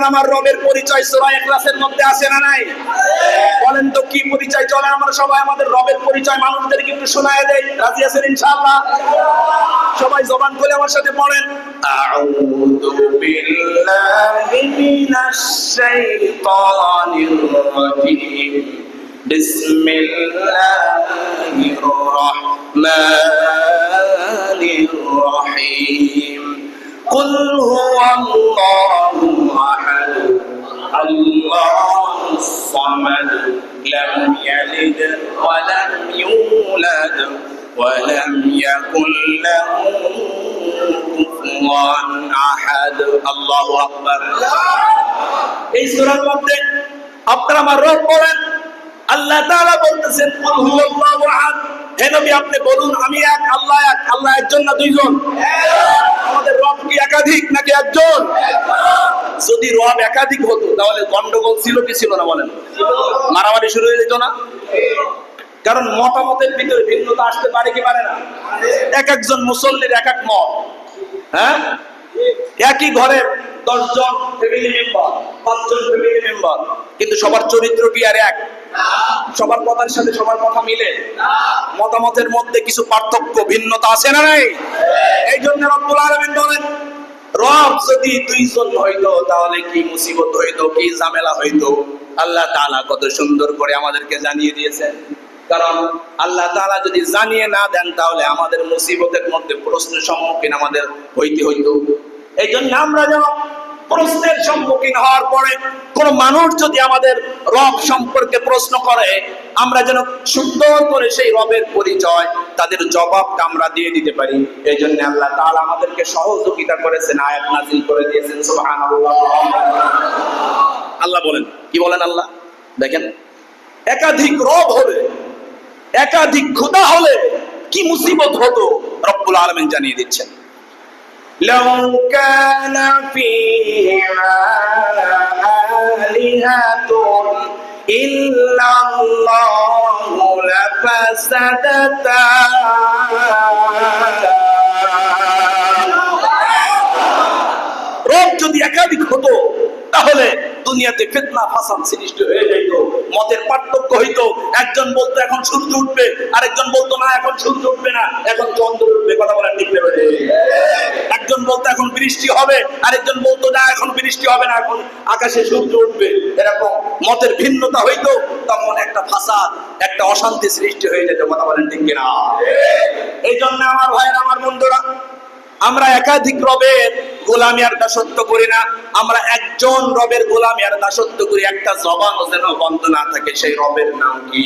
আপনার আমার রবের পরিচয় সূরা ইখলাসের মধ্যে আছে না নাই বলেন তো কি পরিচয় চলে আমরা সবাই আমাদের রবের পরিচয় মানুষদেরকে একটু শোনায় দেই রাজি আছেন ইনশাআল্লাহ সবাই জবান খুলে আমার সাথে পড়েন আউযু বিল্লাহি মিনাশ শাইতানির রাজিম বিসমিল্লাহির রাহমানির রহিম قل هو الله يلد ولم يولد ولم يكن له كفوا احد الله اكبر এই সূরার মধ্যে আপনারা আমার রব বলেন আল্লাহ তাআলা বলতেছেন কুল হুয়াল্লাহু আহাদ হে নবী আপনি বলুন আমি এক আল্লাহ এক আল্লাহ একজন না দুইজন আমাদের রব কি একাধিক নাকি একজন যদি রব একাধিক হতো তাহলে গন্ডগোল ছিল কি ছিল না বলেন মারামারি শুরু হয়ে যেত না কারণ মতামতের ভিতরে ভিন্নতা আসতে পারে কি পারে না? এক একজন মুসল্লির এক এক মত হ্যাঁ? একই ঘরের দশজন ফ্যামিলি মেম্বার পাঁচজন ফ্যামিলি মেম্বার কিন্তু সবার চরিত্র কি আর এক? সবার কথার সাথে সবার কথা মিলে? মতামতের মধ্যে কিছু পার্থক্য, ভিন্নতা আছে না নাই? এই জন্য রব্বুল আলামিন বলেন, রব যদি দুইজন হইতো, তাহলে কি মুসিবত হইতো, কি ঝামেলা হইতো? আল্লাহ তাআলা কত সুন্দর করে আমাদেরকে জানিয়ে দিয়েছেন কারণ আল্লাহ তাআলা যদি জানিয়ে না দেন, তাহলে আমাদের মুসিবতের মধ্যে প্রশ্ন সম্মুখীন আমাদের হইতে হইতো। এই জন্য আমরা যেন প্রশ্নের সম্মুখীন হওয়ার পরে কোন মানুষ যদি আমাদের রব সম্পর্কে প্রশ্ন করে, আমরা যেন সুন্দর করে সেই রবের পরিচয়, তাদের জবাবটা আমরা দিয়ে দিতে পারি। এই জন্য আল্লাহ তাআলা আমাদেরকে সহযোগিতা করেছেন, আয়াত নাজিল করে দিয়েছেন, সুবহানাল্লাহ। আল্লাহ বলেন কি বলেন আল্লাহ দেখেন একাধিক রব হলে একাধিক খোদা হলে কি মুসিবত হতো রব্বুল আলামিন জানিয়ে দিচ্ছেন لو كان فيهما آلهة إلا الله لفسدتا রব যদি একাধিক হতো তাহলে দুনিয়াতে ফিতনা, ফাসাদ সৃষ্টি হয়ে যাইতো, মতের পার্থক্য হইতো। একজন বলতো, এখন সূর্য উঠবে। আরেকজন বলতো, না, এখন সূর্য উঠবে না। এখন চন্দ্র উঠবে, কথা বলেন ঠিক নেবে একজন বলতো, এখন বৃষ্টি হবে। আরেকজন বলতো, না, এখন বৃষ্টি হবে না, এখন আকাশে সূর্য উঠবে। এরকম মতের ভিন্নতা হইতো, তখন একটা ফাসাদ, একটা অশান্তি সৃষ্টি হয়ে যেত, কথা বলেন ঠিক কিনা? এই জন্য আমার ভাইয়ের, আমার বন্ধুরা, আমরা একাধিক রবের গোলামি আর দাসত্ব করি না। আমরা একজন রবের গোলামিয়ার দাসত্ব করি। একটা জবানও যেন বন্ধ না থাকে, সেই রবের নাম কি?